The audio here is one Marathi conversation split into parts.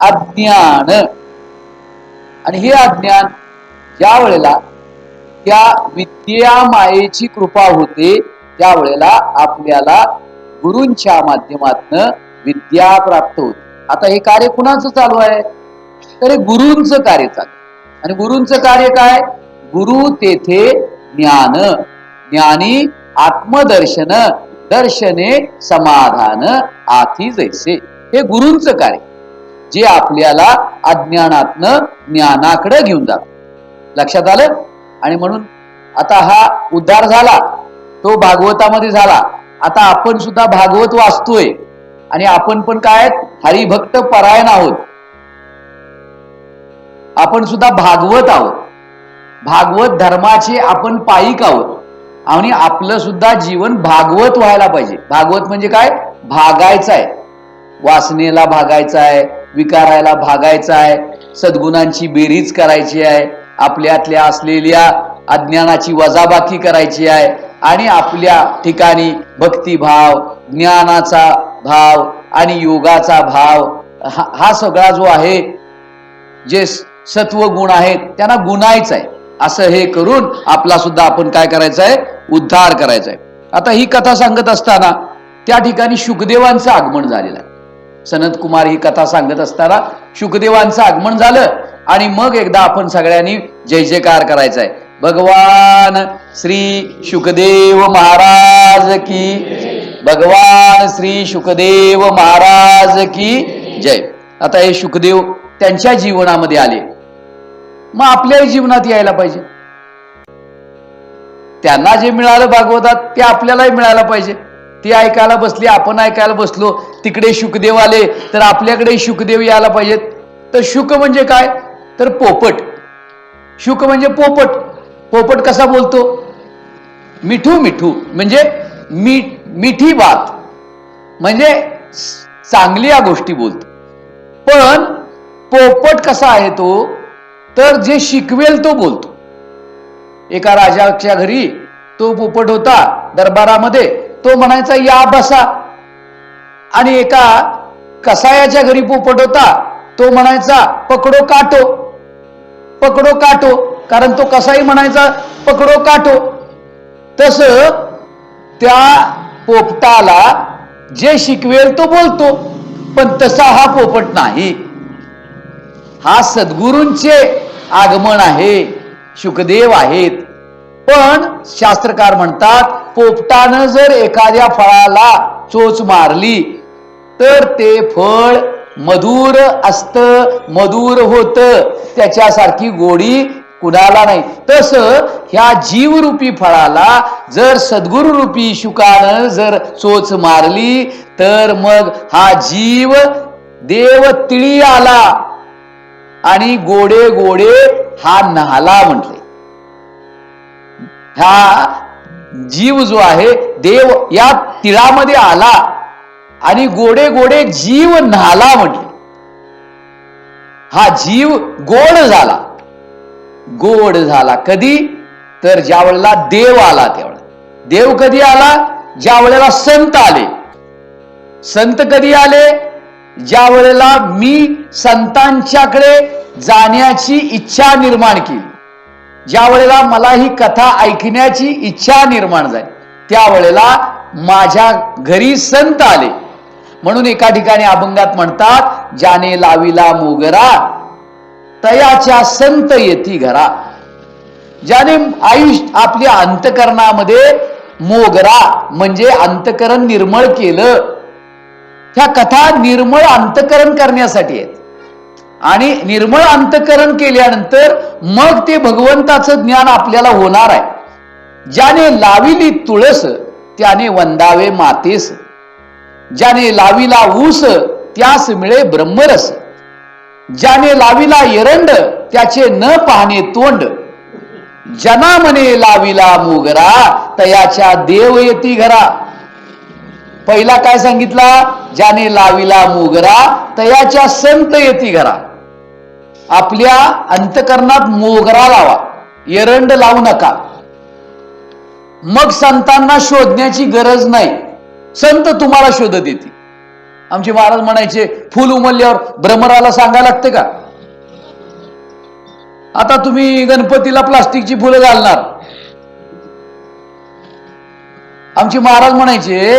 अज्ञान. आणि हे अज्ञान ज्या वेळेला त्या विद्या मायेची कृपा होते त्यावेळेला आपल्याला गुरूंच्या माध्यमातन विद्या प्राप्त होते. आता हे कार्य कुणाचं चालू आहे? तर हे गुरूंचं कार्य चालू आणि गुरूंचं कार्य काय? गुरु तेथे ज्ञान ज्ञानी आत्मदर्शन दर्शने समाधान आथी जैसे. हे गुरूंचं कार्य. जे आपल्याला अज्ञानातनं ज्ञानाकडे घेऊन जात. लक्षात आलं? आणि म्हणून आता हा उद्धार झाला तो भागवतामध्ये झाला. आता आपण सुद्धा भागवत वाचतोय. आणि आपण पण काय हरिभक्त परायण आहोत. आपण सुद्धा भागवत आहोत. भागवत धर्माचे आपण पायिक आहोत. आणि आपलं सुद्धा जीवन भागवत व्हायला पाहिजे. भागवत म्हणजे काय? भागायचं आहे. वासनेला भागायचं आहे. विकारायला भागायचं आहे. सद्गुणांची बेरीज करायची आहे. आपल्यातल्या असलेल्या अज्ञानाची वजाबाकी करायची आहे. आणि आपल्या ठिकाणी भक्तिभाव ज्ञानाचा भाव आणि योगाचा भाव हा हा सगळा जो आहे जे सत्व गुण आहेत त्यांना गुणायचं आहे. असं हे करून आपला सुद्धा आपण काय करायचं आहे? उद्धार करायचा आहे. आता ही कथा सांगत असताना त्या ठिकाणी शुकदेवांचं आगमन झालेलं आहे. सनत कुमार ही कथा सांगत असताना शुकदेवांचं आगमन झालं आणि मग एकदा आपण सगळ्यांनी जय जयकार करायचा आहे भगवान श्री शुकदेव महाराज की भगवान श्री शुकदेव महाराज की जय. आता हे शुकदेव त्यांच्या जीवनामध्ये आले. मग आपल्याही जीवनात यायला पाहिजे. त्यांना जे मिळालं भागवतात ते आपल्यालाही मिळायला पाहिजे. ती ऐकायला बसली आपण ऐकायला बसलो तिकडे शुकदेव आले तर आपल्याकडे शुकदेव यायला पाहिजेत. तर शुक म्हणजे काय? तर पोपट. शुक म्हणजे पोपट. पोपट कसा बोलतो? मिठू मिठू म्हणजे मी मिठी बात. म्हणजे चांगली या गोष्टी बोलतो. पण पोपट कसा आहे तो? तर जे शिकवेल तो बोलतो. एका राजाच्या घरी तो पोपट होता दरबारामध्ये. तो म्हणायचा या बसा. आणि एका कसायाच्या घरी पोपट होता तो म्हणायचा पकडो काटो. पकडो काटो. कारण तो कसाही म्हणायचा पकडो काटो. तस त्या पोपटाला जे शिकवेल तो बोलतो पण तसा हा पोपट नाही. हा सद्गुरूंचे आगमन आहे शुकदेव आहेत. पण शास्त्रकार म्हणतात पोपटानं जर एखाद्या फळाला चोच मारली तर ते फळ मधुर असत मधुर होत. त्याच्यासारखी गोडी कुणाला नाही. तस ह्या जीवरूपी फळाला जर सद्गुरु रूपी शुकानं जर चोच मारली तर मग हा जीव देव तिळी आला आणि गोडे गोडे हा नाला म्हटले. हा जीव जो आहे देव या तिळामध्ये आला आणि गोडे गोडे जीव नाला म्हटले. हा जीव गोड झाला. गोड झाला. कधी? तर ज्या वेळेला देव आला त्यावेळेला. देव कधी आला? ज्या वेळेला संत आले. संत कधी आले? ज्या वेळेला मी संतांच्याकडे जाण्याची इच्छा निर्माण केली. ज्या वेळेला मला ही कथा ऐकण्याची इच्छा निर्माण झाली त्यावेळेला माझ्या घरी संत आले. म्हणून एका ठिकाणी अभंगात म्हणतात ज्याने लाविला मोगरा तयाच्या संत येती घरा. ज्याने आयुष्य आपल्या अंतकरणामध्ये मोगरा म्हणजे अंतकरण निर्मळ केलं. ह्या कथा निर्मळ अंतकरण करण्यासाठी आहेत. आणि निर्मळ अंतकरण केल्यानंतर मग ते भगवंताचं ज्ञान आपल्याला होणार आहे. ज्याने लाविली तुळस त्याने वंदावे मातेस. ज्याने लाविला ऊस त्यास मिळे ब्रह्मरस. ज्याने लाविला एरंड त्याचे न पाहणे तोंड. जना म्हणे लाविला मोगरा तयाच्या देव येती घरा. पहिला काय सांगितला? ज्याने लाविला मोगरा तयाच्या संत येती घरा. आपल्या अंतकरणात मोगरा लावा. एरंड लावू नका. मग संतांना शोधण्याची गरज नाही. संत तुम्हाला शोधत येतील आमचे महाराज म्हणायचे फुल उमलल्यावर भ्रमराला सांगायला लागते का? आता तुम्ही गणपतीला प्लास्टिकची फुलं घालणार. आमचे महाराज म्हणायचे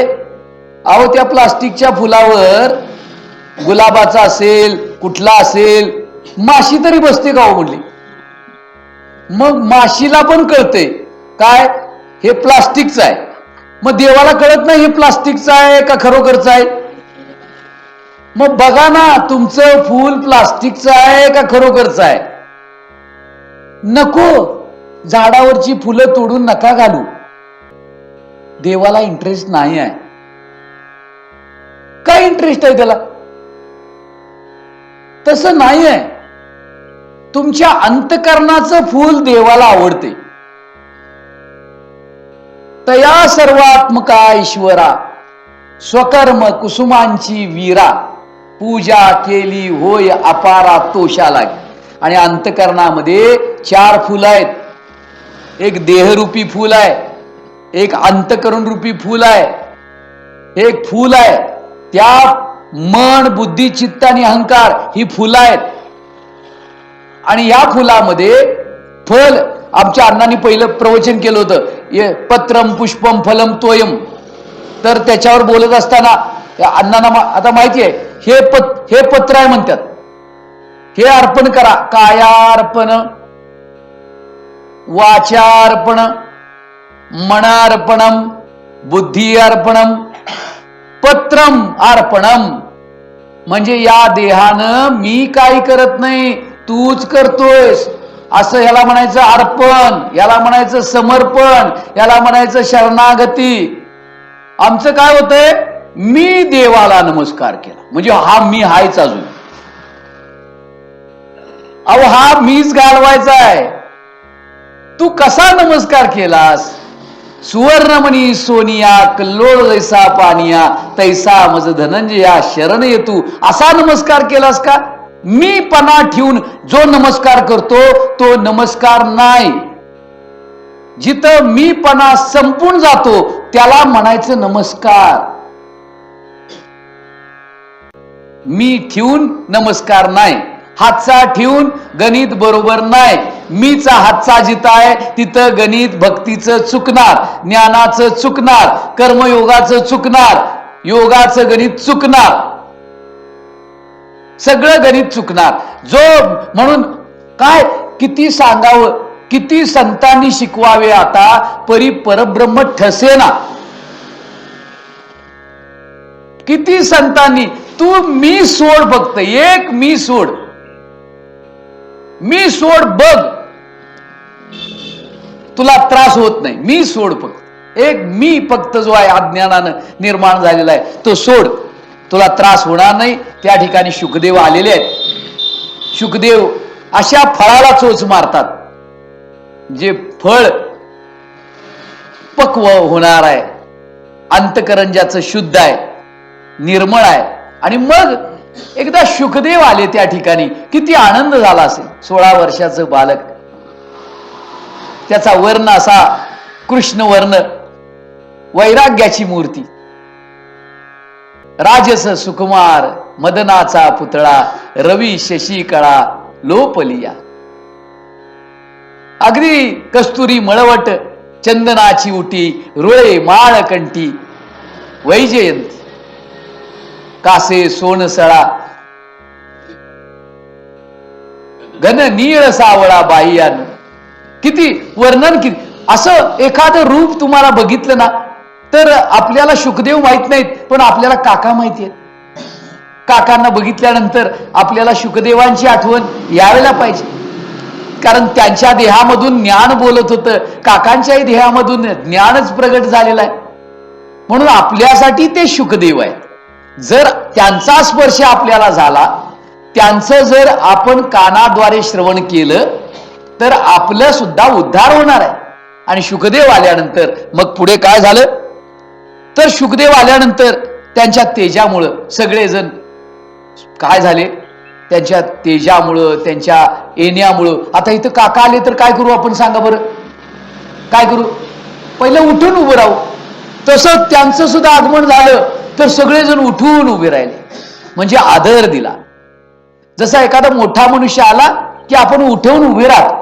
अहो त्या प्लास्टिकच्या फुलावर गुलाबाचा असेल कुठला असेल माशी तरी बसते गाव म्हणली. मग माशीला पण कळते काय? हे प्लास्टिकचं आहे. मग देवाला कळत नाही हे प्लास्टिकचं आहे का खरोखरचं आहे? मग बघा ना तुमचं फूल प्लास्टिकचं आहे का खरोखरचं आहे? नको. झाडावरची फुलं तोडून नका घालू. देवाला इंटरेस्ट नाही आहे. काय इंटरेस्ट आहे त्याला? तसं नाही आहे. तुमच्या अंतकरणाचं फूल देवाला आवडते. तया सर्वात्मका ईश्वरा स्वकर्म कुसुमांची वीरा पूजा केली होय अपारा तोषा लागे आणि अंतकरणामध्ये चार फुलं आहेत. एक देहरूपी फूल आहे एक अंतकरण रूपी फूल आहे. एक फूल आहे त्या मन बुद्धी चित्त आणि अहंकार ही फुलं आहेत. आणि या फुलामध्ये फल आमच्या अण्णांनी पहिलं प्रवचन केलं होतं. ये पत्रम पुष्पम फलम तोयम. तर त्याच्यावर बोलत असताना अण्णांना आता माहिती आहे हे पत हे पत्र आहे म्हणतात. हे अर्पण करा. कायार्पण. वाचार्पण मनार्पणम बुद्धी अर्पणम पत्रम अर्पणम. म्हणजे या देहानं मी काही करत नाही. तूच करतोयस. असं याला म्हणायचं अर्पण याला म्हणायचं समर्पण याला म्हणायचं शरणागती. आमचं काय होतंय? मी देवाला नमस्कार केला. म्हणजे हा मी हायच अजून. अहो हा मीच घालवायचा आहे तू कसा नमस्कार केलास? सुवर्णमणी सोनिया कल्लोळ जैसा पानिया तैसा मज धनंजया शरण येतू. असा नमस्कार केलास का? मी पणा ठेवून जो नमस्कार करतो तो नमस्कार नाही. जिथं मी पणा संपून जातो त्याला म्हणायचं नमस्कार. मी ठेवून नमस्कार नाही. हातचा ठेवून गणित बरोबर नाही. मीचा हातचा जिथं आहे तिथं गणित भक्तीचं चुकणार ज्ञानाचं चुकणार कर्मयोगाचं चुकणार योगाचं गणित चुकणार. सगळं गणित चुकणार. जो म्हणून काय? किती सांगावं किती संतांनी शिकवावे आता? परी परब्रह्म ठसेना. किती संतांनी? तू मी सोड फक्त एक मी सोड. मी सोड बघ. तुला त्रास होत नाही मी सोड फक्त. एक मी फक्त जो आहे अज्ञानानं निर्माण झालेला आहे तो सोड. तुला त्रास होणार नाही. त्या ठिकाणी शुकदेव आलेले आहेत. शुकदेव अशा फळाला चोच मारतात. जे फळ पक्व होणार आहे. अंतकरंजाचं शुद्ध आहे. निर्मळ आहे. आणि मग एकदा शुकदेव आले त्या ठिकाणी. किती आनंद झाला असेल. सोळा वर्षाचं बालक. त्याचा वर्ण असा कृष्ण वर्ण वैराग्याची मूर्ती. राजस सुकुमार मदनाचा पुतळा रवी शशी कळा लोपलिया. अगदी कस्तुरी मळवट चंदनाची उटी रुळे माळकंठी वैजयंती. कासे सोनसळा घन नीळ सावळा बाह्यान. किती वर्णन किती? असं एखादं रूप तुम्हाला बघितलं ना तर आपल्याला शुकदेव माहीत नाहीत पण आपल्याला काका माहिती आहेत. काकांना बघितल्यानंतर आपल्याला शुकदेवांची आठवण यायला पाहिजे. कारण त्यांच्या देहामधून ज्ञान बोलत होतं. काकांच्याही देहामधून ज्ञानच प्रगट झालेलं आहे. म्हणून आपल्यासाठी ते शुकदेव आहेत. जर त्यांचा स्पर्श आपल्याला झाला त्यांचं जर आपण कानाद्वारे श्रवण केलं तर आपलं सुद्धा उद्धार होणार आहे. आणि शुकदेव आल्यानंतर मग पुढे काय झालं? तर शुकदेव आल्यानंतर त्यांच्या तेजामुळं सगळेजण काय झाले? त्यांच्या तेजामुळं त्यांच्या येण्यामुळं. आता इथं काका आले तर काय करू आपण सांगा बरं? काय करू? पहिलं उठून उभं राहू. तसं त्यांचं सुद्धा आगमन झालं तर सगळेजण उठून उभे राहिले. म्हणजे आदर दिला. जसा एखादा मोठा मनुष्य आला की आपण उठवून उभे राहतो.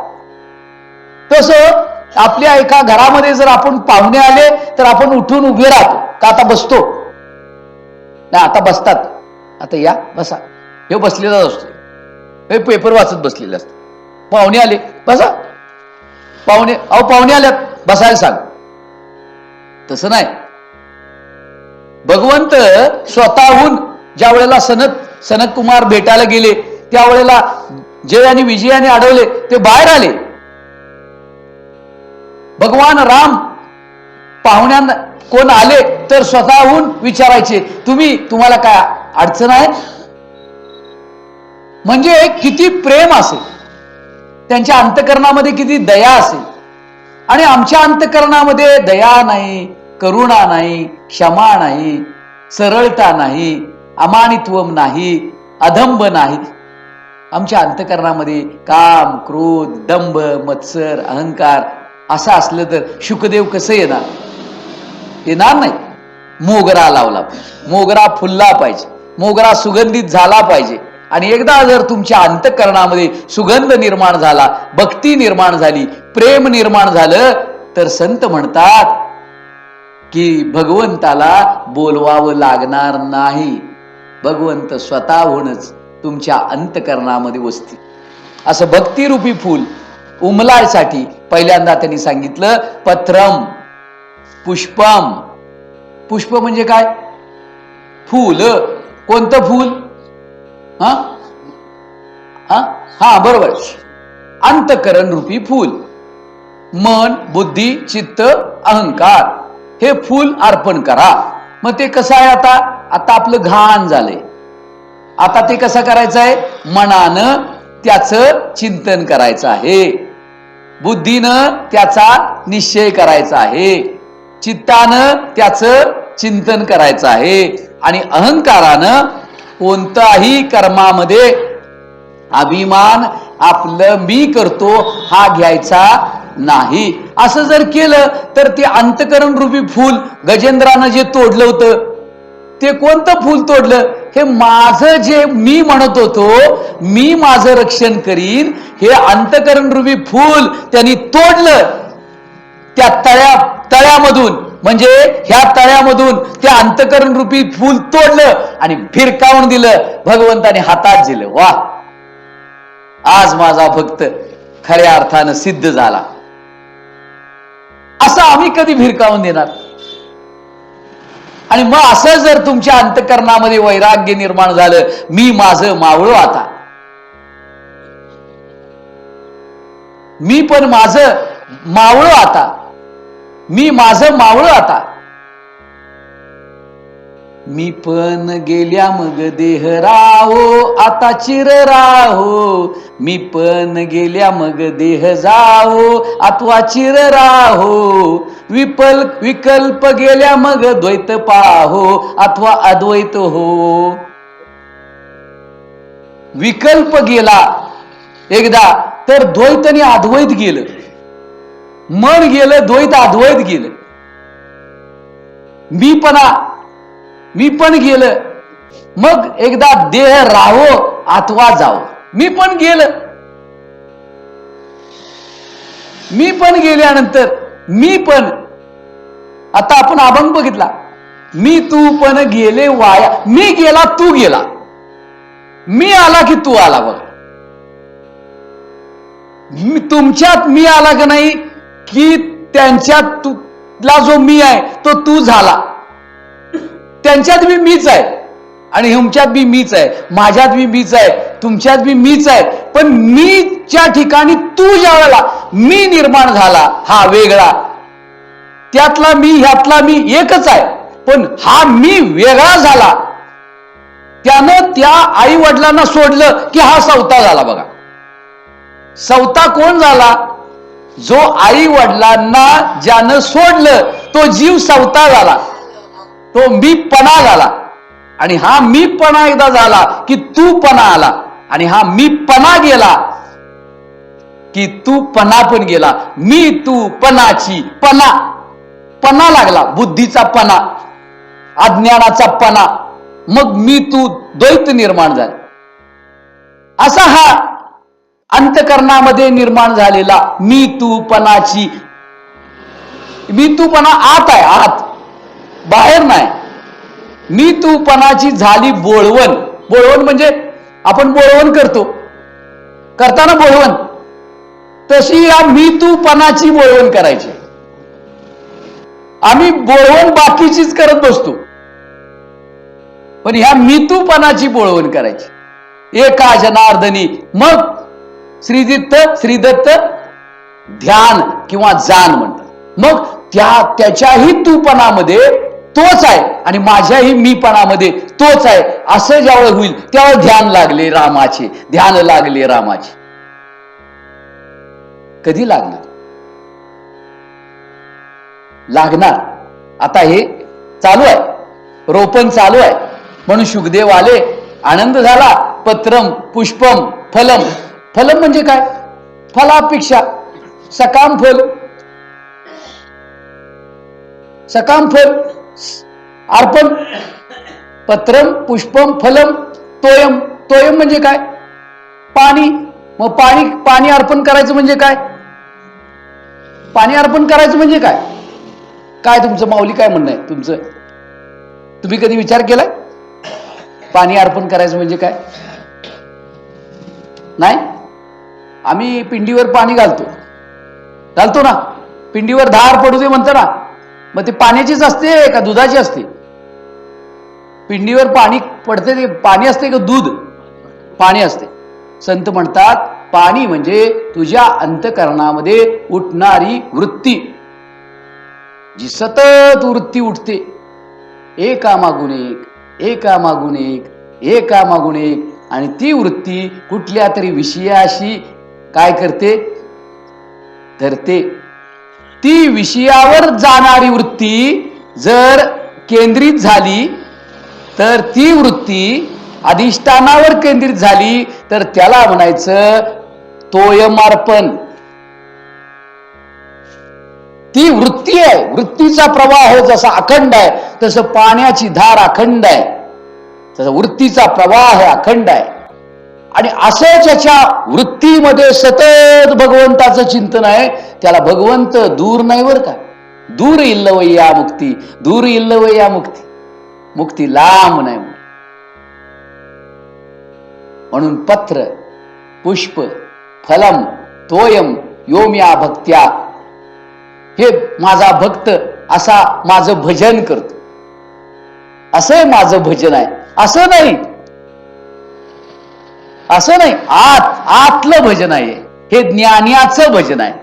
तसं आपल्या एका घरामध्ये जर आपण पाहुणे आले तर आपण उठून उभे राहतो. का आता बसतो? नाही आता बसतात. आता या बसा. हे बसलेलाच असतो. हे पेपर वाचत बसलेले असतात. पाहुणे आले. बसा. पाहुणे अहो पाहुणे आल्यात. बसायला सांग. तसं नाही. भगवंत स्वतःहून ज्या वेळेला सनत सनत कुमार भेटायला गेले त्यावेळेला जय आणि विजयाने अडवले ते बाहेर आले. भगवान राम पाहुण्यांना कोण आले तर स्वतःहून विचारायचे तुम्ही तुम्हाला काय अडचण आहे? म्हणजे किती प्रेम असेल. त्यांच्या अंतकरणामध्ये किती दया असेल. आणि आमच्या अंतकरणामध्ये दया नाही करुणा नाही क्षमा नाही सरळता नाही अमानित्वम नाही अधंब नाही. आमच्या अंतकरणामध्ये काम क्रोध दंभ मत्सर अहंकार असं असलं तर शुकदेव कसं येणार? येणार नाही. मोगरा लावला पाहिजे. मोगरा फुलला पाहिजे. मोगरा सुगंधित झाला पाहिजे. आणि एकदा जर तुमच्या अंतकरणामध्ये सुगंध निर्माण झाला भक्ती निर्माण झाली प्रेम निर्माण झालं तर संत म्हणतात की भगवंताला बोलवावं लागणार नाही. भगवंत स्वतःहूनच तुमच्या अंतकरणामध्ये वसतील असं भक्तिरूपी फूल उमलायसाठी पहिल्यांदा त्यांनी सांगितलं पत्रम. पुष्पम. पुष्प म्हणजे काय? फूल. कोणतं फूल? हा? हा? बरोबर. अंतकरण रूपी फूल. मन बुद्धी चित्त अहंकार. हे फूल अर्पण करा. मग ते कसं आहे आता? आता आपलं घाण झालंय. आता ते कसं करायचं आहे? मनानं त्याचं चिंतन करायचं आहे. बुद्धीनं त्याचा निश्चय करायचा आहे. चित्तानं त्याचं चिंतन करायचं आहे. आणि अहंकारानं कोणताही कर्मामध्ये अभिमान आपलं मी करतो हा घ्यायचा नाही. असं जर केलं तर ते अंतकरण रूपी फूल गजेंद्रानं जे तोडलं होतं ते कोणतं फूल तोडलं? हे माझं जे मी म्हणत होतो मी माझं रक्षण करीन हे अंतकरण रूपी फूल त्यांनी तोडलं त्या तळ्या तळ्यामधून म्हणजे ह्या तळ्यामधून त्या अंतकरण रूपी फूल तोडलं आणि फिरकावून दिलं भगवंताने हातात दिलं. वा! आज माझा भक्त खऱ्या अर्थानं सिद्ध झाला. असं आम्ही कधी भिरकावून देणार? आणि मग असं जर तुमच्या अंतकरणामध्ये वैराग्य निर्माण झालं मी माझं मावळो आता. मी पण माझं मावळो आता. मी माझं मावळ आता. मी पण गेल्या मग देह राहो आता चिर राहो. मी पण गेल्या मग देह जाओ अथवा चिर राहो. विपल विकल्प गेल्या मग द्वैत पाहो अथवा अद्वैत हो. विकल्प गेला एकदा तर द्वैत आणि अद्वैत गेलं. मन गेलं द्वैत अद्वैत गेलं. मीपणा मी पण गेलं. मग एकदा देह राहो अथवा जाओ मी पण गेलं. मी पण गेल्यानंतर मी पण आता आपण अभंग बघितला. मी तू पण गेले वाया. मी गेला तू गेला. मी आला की तू आला बघ. तुमच्यात मी आला का नाही? की त्यांच्या तुला जो मी आहे तो तू झाला. त्यांच्यात बी मीच आहे. आणि तुमच्यात बी मीच आहे. माझ्यात बी मीच आहे. तुमच्यात बी मीच आहे. पण मीच्या ठिकाणी तू ज्या वेळेला मी निर्माण झाला हा वेगळा. त्यातला मी ह्यातला मी एकच आहे. पण हा मी वेगळा झाला. त्यानं त्या आई वडिलांना सोडलं की हा सवता झाला बघा. सवता कोण झाला? जो आई वडिलांना ज्यानं सोडलं तो जीव सवता झाला. तो मी पणा झाला. आणि हा मीपणा एकदा झाला की तू पणा आला. आणि हा मी पणा गेला की तू पणा पण गेला. मी तू पणाची पणा. पणा लागला बुद्धीचा पणा अज्ञानाचा पणा. मग मी तू द्वैत निर्माण झाले. असा हा अंतकरणामध्ये निर्माण झालेला मी तू पणाची मी तूपणा आत आहे आत. बाहेर नाही. मी तू पणाची झाली बोळवण. बोळवण म्हणजे आपण बोळवण करतो. करताना बोळवण. तशी या मी तूपणाची बोळवण करायची. आम्ही बोळवण बाकीचीच करत बसतो. पण ह्या मितूपणाची बोळवण करायची. एका जनार्दनी मग श्रीदित्त श्रीदत्त ध्यान किंवा जाण म्हणतात. मग त्या त्याच्याही तूपणामध्ये तोच आहे आणि माझ्याही मीपणामध्ये तोच आहे. असं ज्यावेळेस होईल त्यावेळेस ध्यान लागले रामाचे. ध्यान लागले रामाचे. कधी लागणार? लागणार. आता हे चालू आहे. रोपण चालू आहे. म्हणून शुकदेव आले. आनंद झाला. पत्रम पुष्पम फलम. फलम म्हणजे काय? फलापेक्षा सकाम फल. सकाम फल अर्पण पत्रम पुष्पम फलम तोयम. तोयम म्हणजे काय? पाणी. मग पाणी पाणी अर्पण करायचं म्हणजे काय? पाणी अर्पण करायचं म्हणजे काय? काय तुमचं माऊली काय म्हणणं आहे? तुमचं? तुम्ही कधी विचार केलाय? पाणी अर्पण करायचं म्हणजे काय? नाही? आम्ही पिंडीवर पाणी घालतो. घालतो ना. पिंडीवर धार पडू दे म्हणतो ना. मग ते पाण्याचीच असते का दुधाची असते? पिंडीवर पाणी पडते ते पाणी असते का दूध? पाणी असते. संत म्हणतात पाणी म्हणजे तुझ्या अंतकरणामध्ये उठणारी वृत्ती. जी सतत वृत्ती उठते. एका मागून एक एका मागून एक एका मागून एक. आणि ती वृत्ती कुठल्या तरी विषयाशी काय करते? धरते. ती विषयावर जाणारी वृत्ती जर केंद्रित झाली तर ती वृत्ती अधिष्ठानावर केंद्रित झाली तर त्याला म्हणायचं तोयमार्पण. ती वृत्ती आहे. वृत्तीचा प्रवाह हो जसा अखंड आहे तसं पाण्याची धार अखंड आहे. तसं वृत्तीचा प्रवाह आहे अखंड आहे. आणि असं ज्याच्या वृत्तीमध्ये सतत भगवंताचं चिंतन आहे. त्याला भगवंत दूर नाही बर का? दूर इल्लवय्या मुक्ती दूर इल्लवय्या मुक्ती. मुक्ती लांब नाही म्हणून पत्र पुष्प फलम तोयम योम्या भक्त्या हे माझा भक्त असा माझं भजन करतो. असं माझं भजन आहे. असं नाही. असं नाही आत आतलं भजन आहे. हे ज्ञान्याचं भजन आहे.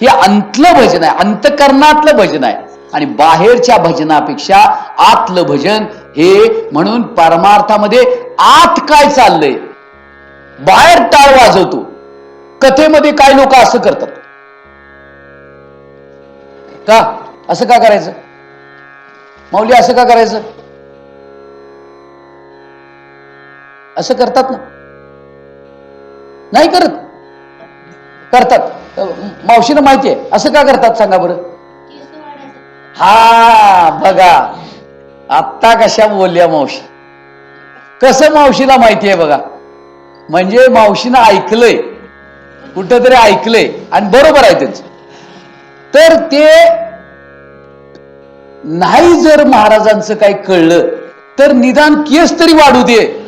हे अंतलं भजन आहे अंतकरणातलं भजन आहे. आणि बाहेरच्या भजनापेक्षा आतलं भजन हे म्हणून परमार्थामध्ये आत काय चाललंय? बाहेर टाळ वाजवतो. कथेमध्ये काय लोक असं करतात. का? असं का करायचं? माऊली असं का करायचं? असं करतात ना. नाही करत. करतात. मावशीनं माहिती आहे. असं का करतात सांगा बरं? हा बघा. आत्ता कशा बोलल्या मावशी. कसं मावशीला माहिती आहे बघा. म्हणजे मावशीनं ऐकलंय. कुठंतरी ऐकलंय. आणि बरोबर आहे त्यांचं. तर ते नाही जर महाराजांचं काही कळलं तर निदान केस तरी वाढू दे.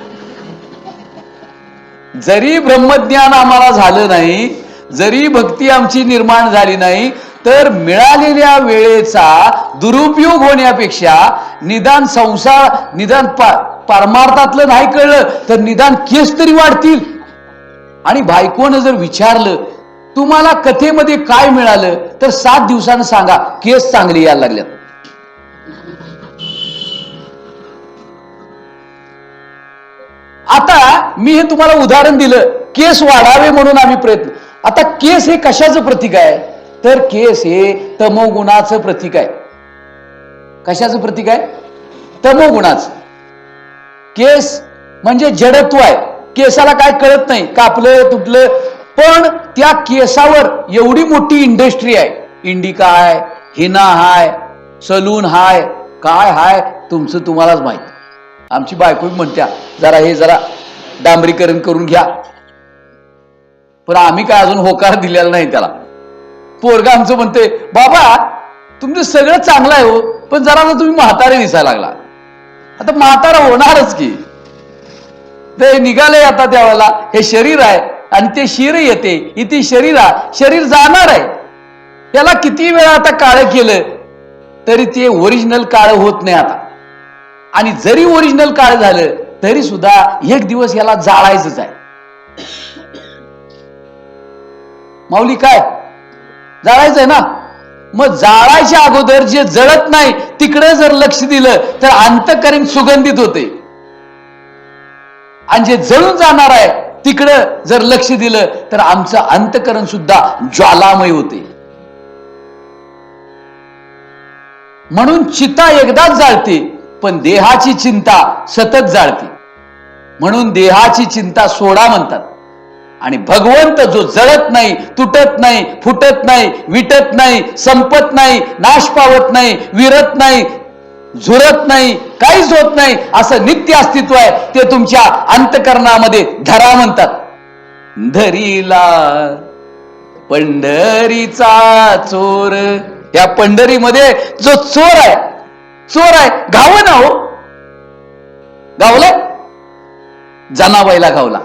जरी ब्रह्मज्ञान आम्हाला झालं नाही जरी भक्ती आमची निर्माण झाली नाही तर मिळालेल्या वेळेचा दुरुपयोग होण्यापेक्षा निदान संसार निदान परमार्थातलं नाही कळलं तर निदान केस तरी वाढतील. आणि बायकोनं जर विचारलं तुम्हाला कथेमध्ये काय मिळालं तर सात दिवसानं सांगा केस चांगली यायला लागल्यात. आता मी हे तुम्हाला उदाहरण दिलं. केस वाढावे म्हणून आम्ही प्रयत्न आता केस हे कशाचं प्रतीक आहे? तर केस हे तमोगुणाचं प्रतीक आहे. कशाचं प्रतीक आहे? तमोगुणाचं. केस म्हणजे जडत्व आहे. केसाला काय कळत नाही. कापलं तुटलं. पण त्या केसावर एवढी मोठी इंडस्ट्री आहे. इंडिका आहे हिना हाय सलून हाय काय हाय तुमचं तुम्हालाच माहिती. आमची बायको म्हणत्या जरा हे जरा डांबरीकरण करून घ्या. पण आम्ही काय अजून होकार दिलेला नाही त्याला. पोरगा आमचं म्हणते बाबा तुमचं सगळं चांगलं आहे हो पण जरा ना तुम्ही म्हातारे दिसायला लागला. आता म्हातारा होणारच की. ते निघाले आता त्यावेळेला हे शरीर आहे आणि ते शिर येते इथे शरीर शरीर जाणार आहे. त्याला किती वेळा आता काळं केलं तरी ते ओरिजिनल काळं होत नाही आता. आणि जरी ओरिजिनल काळ झालं तरी सुद्धा एक दिवस याला जाळायचंच आहे. माऊली काय? जाळायचंय ना? मग जाळायच्या अगोदर जे जळत नाही तिकडे जर लक्ष दिलं तर अंतकरण सुगंधित होते. आणि जे जळून जाणार आहे तिकडं जर लक्ष दिलं तर आमचं अंतकरण सुद्धा ज्वालामय होते. म्हणून चिता एकदाच जाळते. पण देहाची चिंता सतत जाळते. म्हणून देहाची चिंता सोडा म्हणतात. आणि भगवंत जो जळत नाही तुटत नाही फुटत नाही विटत नाही संपत नाही नाश पावत नाही विरत नाही झुरत नाही काहीच होत नाही असं नित्य अस्तित्व आहे ते तुमच्या अंतकरणामध्ये धरा म्हणतात. धरीला पंढरीचा चोर. या पंढरीमध्ये जो चोर आहे चोर आहे. गाव ना हो. गावला जनाबाईला गावला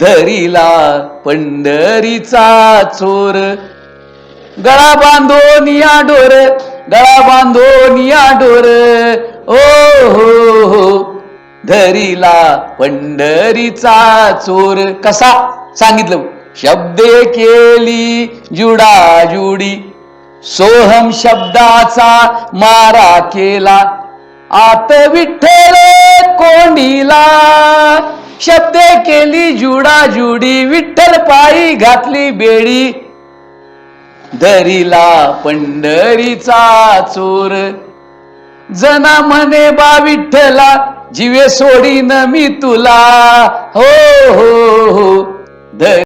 धरीला पंढरीचा चोर. गळा बांधून या डोर. गळा बांधून या डोर. ओ हो हो. धरीला पंढरीचा चोर. कसा? सांगितलं. शब्दे केली जुडा जुडी. सोहम शब्दाचा मारा केला. आत विठ्ठल कोंडीला. शब्दे केली जुडा जुडी विठ्ठल पायी घातली बेडी. दरीला पंढरीचा चोर. जना म्हणे बा विठ्ठला जीवे सोडीन मी तुला. हो हो हो. धरी